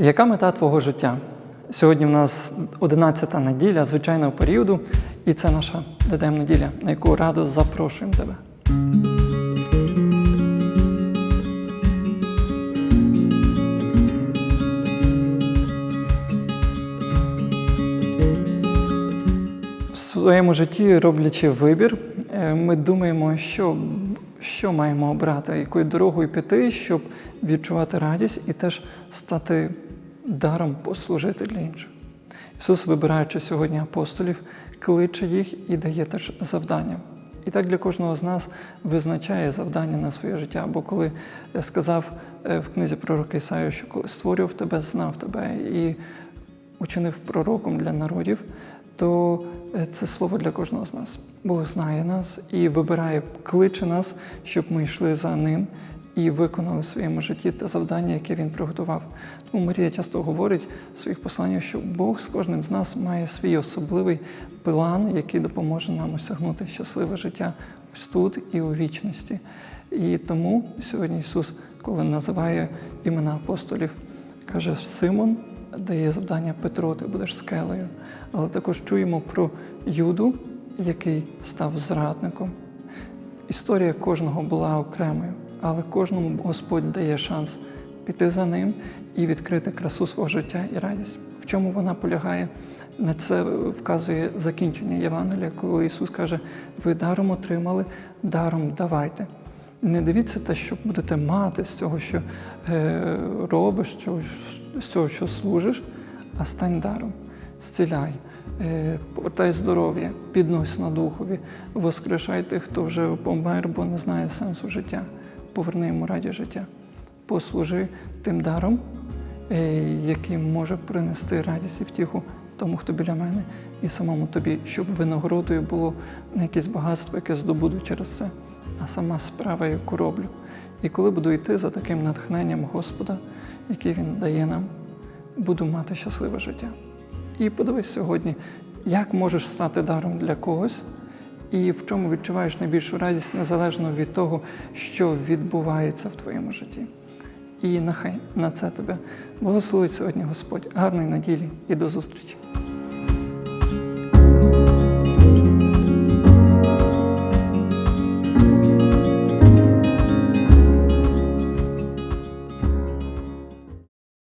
Яка мета твого життя? Сьогодні в нас 11-та неділя звичайного періоду, і це наша дедем неділя, на яку радо запрошуємо тебе. В своєму житті, роблячи вибір, е, ми думаємо, що, що маємо обрати, якою дорогою піти, щоб відчувати радість і теж стати даром послужити для інших. Ісус, вибираючи сьогодні апостолів, кличе їх і дає теж завдання. І так для кожного з нас визначає завдання на своє життя. Бо коли сказав е, в книзі пророка Ісаю, що коли створював тебе, знав тебе і учинив пророком для народів, то е, це слово для кожного з нас. Бог знає нас і вибирає, кличе нас, щоб ми йшли за ним і виконали в своєму житті те завдання, яке він приготував. Тому Марія часто говорить в своїх посланнях, що Бог з кожним з нас має свій особливий план, який допоможе нам осягнути щасливе життя ось тут і у вічності. І тому сьогодні Ісус, коли називає імена апостолів, каже Симон. Дає завдання Петро, ти будеш скелею. Але також чуємо про Юду, який став зрадником. Історія кожного була окремою, але кожному Господь дає шанс піти за ним і відкрити красу свого життя і радість. В чому вона полягає? На це вказує закінчення Євангелія, коли Ісус каже: ви даром отримали, даром давайте. Не дивіться те, що будете мати з цього, що е, робиш, з цього, що служиш, а стань даром, зціляй, е, повертай здоров'я, піднось на духові, воскрешай тих, хто вже помер, бо не знає сенсу життя. Поверни йому раді життя. Послужи тим даром, е, який може принести радість і втіху тому, хто біля мене, і самому тобі, щоб винагородою було не якесь багатство, яке здобуду через це а сама справа, яку роблю. І коли буду йти за таким натхненням Господа, який Він дає нам, буду мати щасливе життя. І подивись сьогодні, як можеш стати даром для когось, і в чому відчуваєш найбільшу радість незалежно від того, що відбувається в твоєму житті. І нехай на це тебе благословить сьогодні Господь. Гарної неділі і до зустрічі!